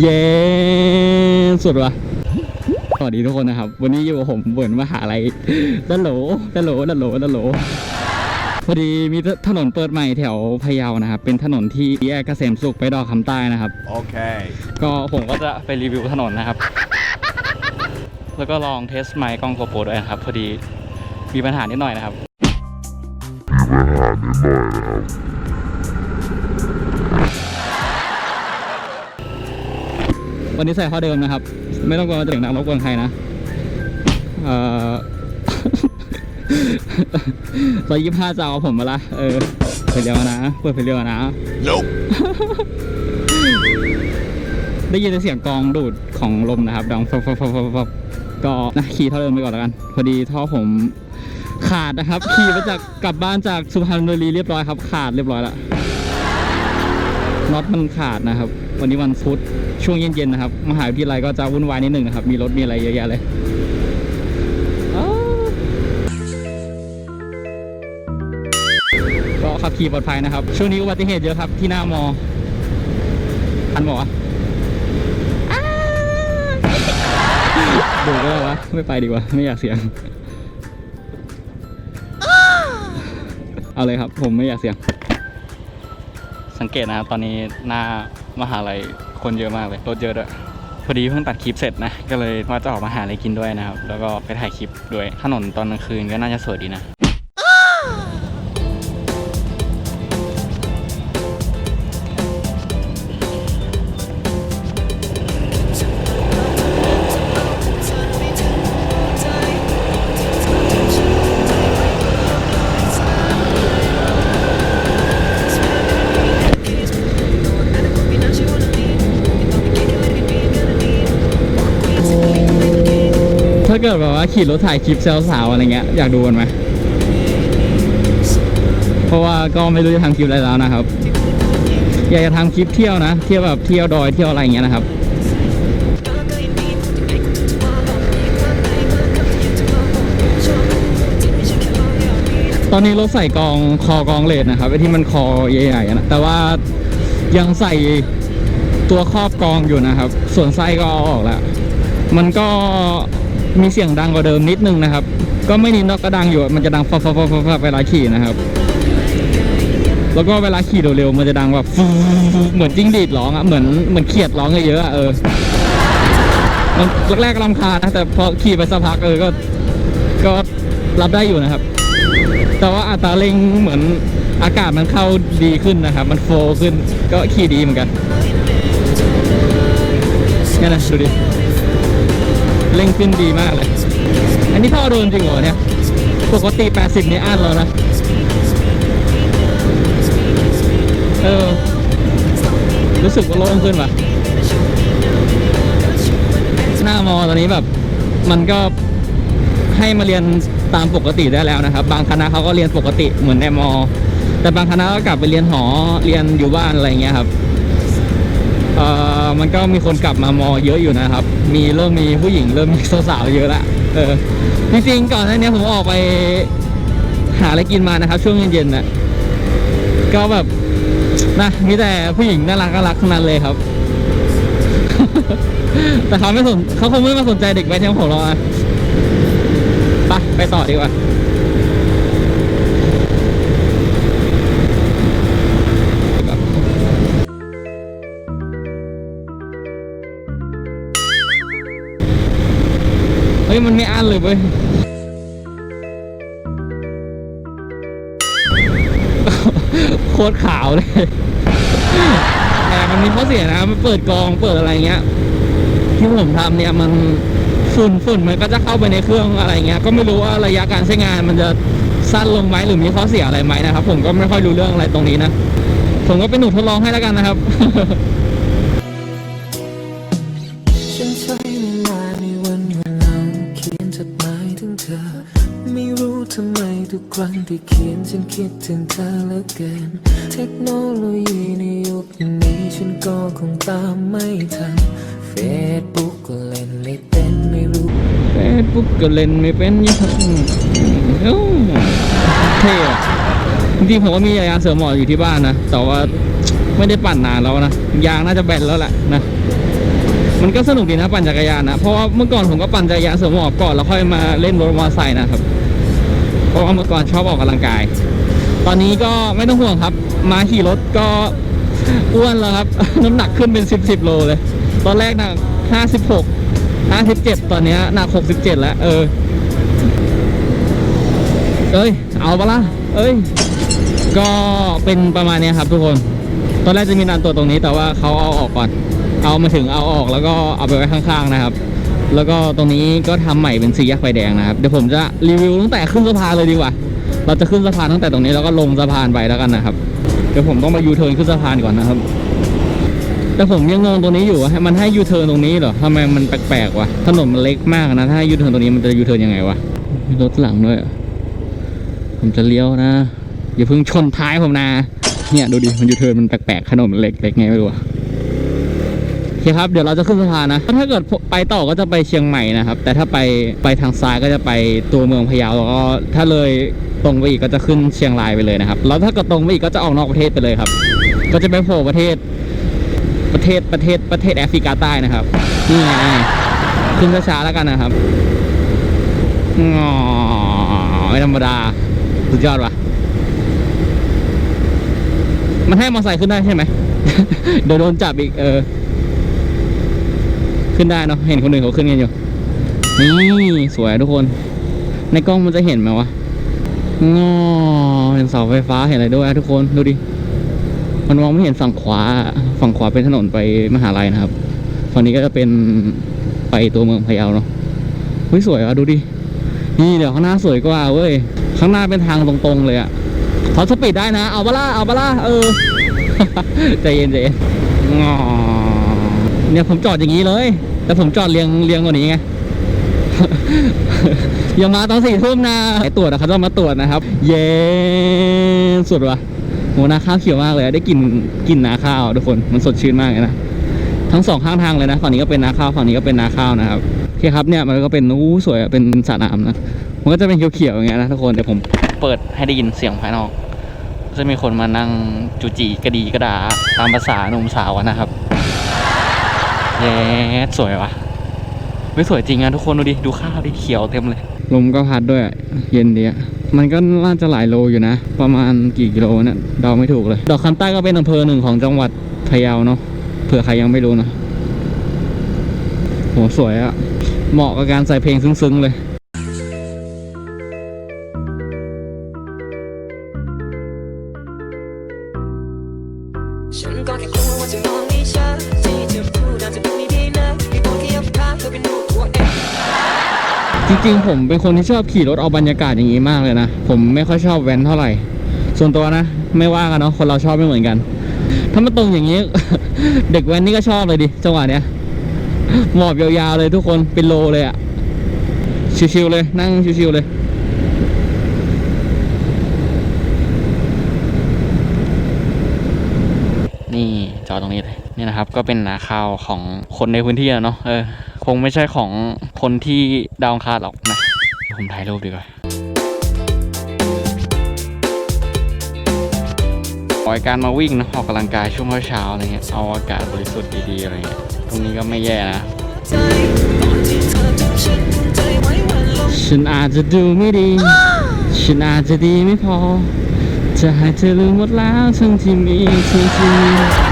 เย้สุดว่ะสวัสดีทุกคนนะครับ วันนี้อยู่กับผมเบิร์นมหาลัยดันโหลดันโหลดันโหลดันโหลพอดีมีถนนเปิดใหม่แถวพะเยานะครับ เป็นถนนที่แยกเกษมสุขไปดอกคำใต้นะครับ Okay. ก็ผมก็จะไปรีวิวถนนนะครับ แล้วก็ลองเทสไมค์กล้องโกโปรด้วยนะครับ พอดีมีปัญหานิดหน่อยนะครับ วันนี้ใส่ข้อเดิมนะครับ ไม่ต้องกลัวจะเสียงดังรบกวนใครนะเอ่อร้อยยี่ห้าจะเอาผมมาละเออไฟเรียวนะเปิดไฟเรียวนะ Nope. ได้ยินแต่เสียงกรองดูดของลมนะครับ ดังฟับฟับฟับฟับฟับก็นะขี่เท่าเดิมไปก่อนแล้วกัน พอดีท่อผมขาดนะครับ ขี่มาจากกลับบ้านจากสุพรรณบุรีเรียบร้อยครับ ขาดเรียบร้อยแล้วน็อตมันขาดนะครับ วันนี้วันพุธ ช่วงเย็นๆนะครับ มหาวิทยาลัยก็จะวุ่นวายนิดหนึ่งนะครับ มีรถมีอะไรเยอะแยะเลยก็ขับขี่ปลอดภัยนะครับ ช่วงนี้อุบัติเหตุเยอะครับที่หน้ามอทันบอกดูก็ได้วะไม่ไปดีกว่า ไม่อยากเสียง เอาเลยครับ ผมไม่อยากเสียง สังเกตนะครับ ตอนนี้หน้ามหาลัย คนเยอะมากเลยรถเยอะด้วยพอดีเพิ่งตัดคลิปเสร็จนะ ก็เลยว่าจะออกมาหาอะไรกินด้วยนะครับ แล้วก็ไปถ่ายคลิปด้วยถนนตอนกลางคืนก็น่าจะสวยดีนะ ถ้าเกิดแบบว่าขี่รถถ่ายคลิปเซลสาวอะไรเงี้ยอยากดูกันไหมเพราะว่าก็ไม่รู้จะทำคลิปอะไรแล้วนะครับ อยากจะทำคลิปเที่ยวนะ เที่ยวแบบเที่ยวดอยเที่ยวอะไรเงี้ยนะครับตอนนี้รถใส่กองคอกองเลดนะครับไอ้ที่มันคอใหญ่ๆนะแต่ว่ายังใส่ตัวครอบกองอยู่นะครับ ส่วนไส้ก็เอาออกแล้ว มันก็ มีเสียงดังกว่าเดิมนิดนึงนะครับ ก็ไม่นิดนอกก็ดังอยู่ มันจะดังฟับฟับฟับฟับฟับเวลาขี่นะครับ แล้วก็เวลาขี่เร็วๆมันจะดังแบบฟูเหมือนจิ้งดีดร้องอะเหมือนเหมือนเขียดร้องเยอะๆอะเออมันแรกๆก็รำคานะแต่พอขี่ไปสักพักเออก็ก็รับได้อยู่นะครับ แต่ว่าอัตราเร่งเหมือนอากาศมันเข้าดีขึ้นนะครับ มันโฟขึ้นก็ขี่ดีเหมือนกันนี่นะดูดิ เร่งขึ้นดีมากเลย อันนี้ท่อโดนจริงเหรอเนี่ย ปกติ 80นี่อั้นแล้วนะ เออ รู้สึกว่าโล่งขึ้นว่ะ หน้ามอตอนนี้แบบ มันก็ให้มาเรียนตามปกติได้แล้วนะครับ บางคณะเขาก็เรียนปกติเหมือนในมอ แต่บางคณะก็กลับไปเรียนหอ เรียนอยู่บ้านอะไรเงี้ยครับ เอ่อมันก็มีคนกลับมามอเยอะอยู่นะครับ มีเริ่มมีผู้หญิงเริ่มมีสาวๆเยอะละเออจริงๆก่อนหน้านี้ผมออกไปหาอะไรกินมานะครับ ช่วงเย็นๆน่ะก็แบบนะมีแต่ผู้หญิงน่ารักน่ารักทั้งนั้นเลยครับ แต่เขาไม่สนเขาคงไม่มาสนใจเด็กแว้นอย่างผมหรอกอะไปไปต่อดีกว่า เฮ้ยมันไม่อั้นเลยเว้ยโคตรขาวเลยแต่มันมีข้อเสียนะมันเปิดกรองเปิดอะไรเงี้ย ที่ผมทำเนี่ยมันฝุ่นฝุ่นมันก็จะเข้าไปในเครื่องอะไรเงี้ย ก็ไม่รู้ว่าระยะการใช้งานมันจะสั้นลงไหมหรือมีข้อเสียอะไรไหมนะครับ ผมก็ไม่ค่อยรู้เรื่องอะไรตรงนี้นะ ผมก็เป็นหนูทดลองให้แล้วกันนะครับ ทุกครั้งที่เขียนฉันคิดถึงเธอเหลือเกิน เทคโนโลยีในยุคนี้ฉันก็คงตามไม่ทันเฟซบุ๊กก็เล่นไม่เป็นไม่รู้เฟซบุ๊กก็เล่นไม่เป็นยังเอ้าเท่อะจริงๆผมก็มียางเสริมหมออยู่ที่บ้านนะ แต่ว่าไม่ได้ปั่นนานแล้วนะ ยางน่าจะแบนแล้วแหละนะ มันก็สนุกดีนะปั่นจักรยานนะ เพราะว่าเมื่อก่อนผมก็ปั่นจักรยานเสริมหมอบก่อนแล้วค่อยมาเล่นรถมอเตอร์ไซค์นะครับ เพราะว่าเมื่อก่อนชอบออกกำลังกาย ตอนนี้ก็ไม่ต้องห่วงครับ มาขี่รถก็อ้วนแล้วครับ น้ำหนักขึ้นเป็นสิบสิบโลเลย ตอนแรกหนักห้าสิบหกห้าสิบเจ็ดตอนนี้หนักหกสิบเจ็ดแล้ว เออ เอ้ย เอาปะละเอ้ย ก็เป็นประมาณนี้ครับทุกคน ตอนแรกจะมีด่านตรวตรงนี้แต่ว่าเขาเอาออกก่อน เอามาถึงเอาออกแล้วก็เอาไปไว้ข้างๆนะครับ แล้วก็ตรงนี้ก็ทำใหม่เป็นสี่แยกไฟแดงนะครับ เดี๋ยวผมจะรีวิวตั้งแต่ขึ้นสะพานเลยดีกว่า เราจะขึ้นสะพานตั้งแต่ตรงนี้แล้วก็ลงสะพานไปแล้วกันนะครับ เดี๋ยวผมต้องมายูเทิร์นขึ้นสะพานก่อนนะครับ แต่ผมยังงงตรงนี้อยู่ว่าให้มันให้ยูเทิร์นตรงนี้เหรอทำไมมันแปลกๆวะ ถนนมันเล็กมากนะ ถ้ายูเทิร์นตรงนี้มันจะยูเทิร์นยังไงวะ รถหลังด้วย ผมจะเลี้ยวนะ อย่าเพิ่งชนท้ายผมนะ เนี่ยดูดิ มันยูเทิร์นมันแปลกๆถนนมันเล็กเล็กไงไม่รู้อะ คครับ เดี๋ยวเราจะขึ้นสะพานนะ ถ้าเกิดไปต่อก็จะไปเชียงใหม่นะครับ แต่ถ้าไปไปทางซ้ายก็จะไปตัวเมืองพะเยาแล้วก็ถ้าเลยตรงไปอีกก็จะขึ้นเชียงรายไปเลยนะครับ แล้วถ้าเกิดตรงไปอีกก็จะออกนอกประเทศไปเลยครับ ก็จะไปโผล่ประเทศประเทศประเทศประเทศแอฟริกาใต้นะครับ นี่ไงขึ้นช้าๆแล้วกันนะครับงอไม่ธรรมดา สุดยอดว่ะ มันให้มอเตอร์ไซค์ขึ้นได้ใช่ไหมเดี๋ยวโดนจับอีกเออ ขึ้นได้เนาะเห็นคนอื่นเขาขึ้นกันอยู่นี่สวยทุกคน ในกล้องมันจะเห็นไหมวะงอเห็นเสาไฟฟ้าเห็นอะไรด้วยทุกคนดูดิมันมองไม่เห็นฝั่งขวาฝั่งขวาเป็นถนนไปมหาลัยนะครับฝั่งนี้ก็จะเป็นไปตัวเมืองพะเยาเนาะเฮ้ยสวยอะดูดินี่เดี๋ยวข้างหน้าสวยกว่าเว้ยข้างหน้าเป็นทางตรงๆเลยอะเขาสปีดได้นะเอาปล่ะเอาปล่ะเออใจเย็นใจเย็นงอ เนี่ยผมจอดอย่างนี้เลยแต่ผมจอดเรียงเรียงกว่านี้ไง อย่ามาตอนสี่ทุ่มนะไอตรวจอะเขาจะมาตรวจนะครับ เย้สุดว่ะโหนาข้าวเขียวมากเลยอะได้กลิ่นกลิ่นนาข้าวทุกคน มันสดชื่นมากเลยนะ ทั้งสองข้างทางเลยนะ ฝั่งนี้ก็เป็นนาข้าว ฝั่งนี้ก็เป็นนาข้าวนะครับโอเคครับเนี่ยมันก็เป็นอู้สวยอะเป็นสระน้ำนะ มันก็จะเป็นเขียวๆอย่างเงี้ยนะทุกคน เดี๋ยวผมเปิดให้ได้ยินเสียงภายนอก จะมีคนมานั่งจูจีกระดีกระดาตามภาษาหนุ่มสาวอะนะครับ เย้สวยว่ะ ไม่สวยจริงอะทุกคนดูดิ ดูข้าวดิเขียวเต็มเลย ลมก็พัดด้วย เย็นดีอะมันก็น่าจะหลายโลอยู่นะ ประมาณกี่กิโลเนี่ยเดาไม่ถูกเลย ดอกคำใต้ก็เป็นอำเภอหนึ่งของจังหวัดพะเยาเนาะเผื่อใครยังไม่รู้นะโหสวยอะเหมาะกับการใส่เพลงซึ้งๆเลยฉันก็แค่กลัวว่าจะมองไม่ชัดที่จะ จริงๆ ผมเป็นคนที่ชอบขี่รถเอาบรรยากาศอย่างนี้มากเลยนะ ผมไม่ค่อยชอบแว้นเท่าไหร่ ส่วนตัวนะ ไม่ว่ากันเนาะคนเราชอบไม่เหมือนกัน ถ้ามันตรงอย่างนี้ เด็กแว้นนี่ก็ชอบเลยดิจังหวะเนี้ยหมอบยาวๆเลยทุกคนเป็นโลเลยอะชิวๆเลยนั่งชิวๆเลยนี่จอตรงนี้เลยนี่นะครับ ก็เป็นนาข้าวของคนในพื้นที่เนาะเออ งไม่ใช่ของคนที่ดาวคารหรอกนะ ผมถ่ายรูปดีกว่าออกการมาวิ่งนะออกกำลังกายช่วงเช้าๆอะไรเงี้ยเอาอากาศบริสุทธิ์ดีๆอะไรเงี้ยตรงนี้ก็ไม่แย่นะฉันคงใจไว้วันลงฉันอาจจะดูไม่ดี ฉันอาจจะดีไม่พอ จะให้เธอลืมหมดแล้วทั้งที่มีทั้งที่มี